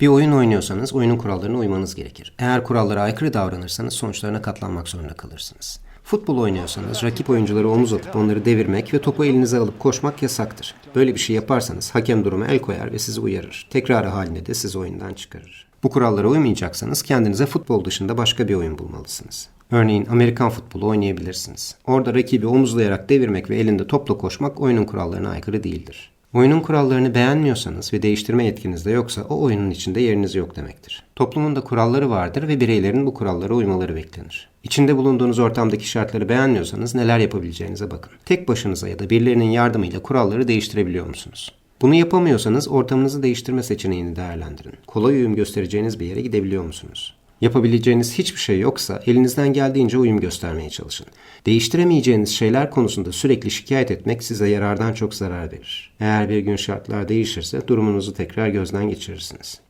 Bir oyun oynuyorsanız oyunun kurallarına uymanız gerekir. Eğer kurallara aykırı davranırsanız sonuçlarına katlanmak zorunda kalırsınız. Futbol oynuyorsanız rakip oyuncuları omuz atıp onları devirmek ve topu elinize alıp koşmak yasaktır. Böyle bir şey yaparsanız hakem duruma el koyar ve sizi uyarır. Tekrarı halinde de sizi oyundan çıkarır. Bu kurallara uymayacaksanız kendinize futbol dışında başka bir oyun bulmalısınız. Örneğin Amerikan futbolu oynayabilirsiniz. Orada rakibi omuzlayarak devirmek ve elinde topla koşmak oyunun kurallarına aykırı değildir. Oyunun kurallarını beğenmiyorsanız ve değiştirme yetkiniz de yoksa o oyunun içinde yeriniz yok demektir. Toplumun da kuralları vardır ve bireylerin bu kurallara uymaları beklenir. İçinde bulunduğunuz ortamdaki şartları beğenmiyorsanız neler yapabileceğinize bakın. Tek başınıza ya da birilerinin yardımıyla kuralları değiştirebiliyor musunuz? Bunu yapamıyorsanız ortamınızı değiştirme seçeneğini değerlendirin. Kolay uyum göstereceğiniz bir yere gidebiliyor musunuz? Yapabileceğiniz hiçbir şey yoksa elinizden geldiğince uyum göstermeye çalışın. Değiştiremeyeceğiniz şeyler konusunda sürekli şikayet etmek size yarardan çok zarar verir. Eğer bir gün şartlar değişirse durumunuzu tekrar gözden geçirirsiniz.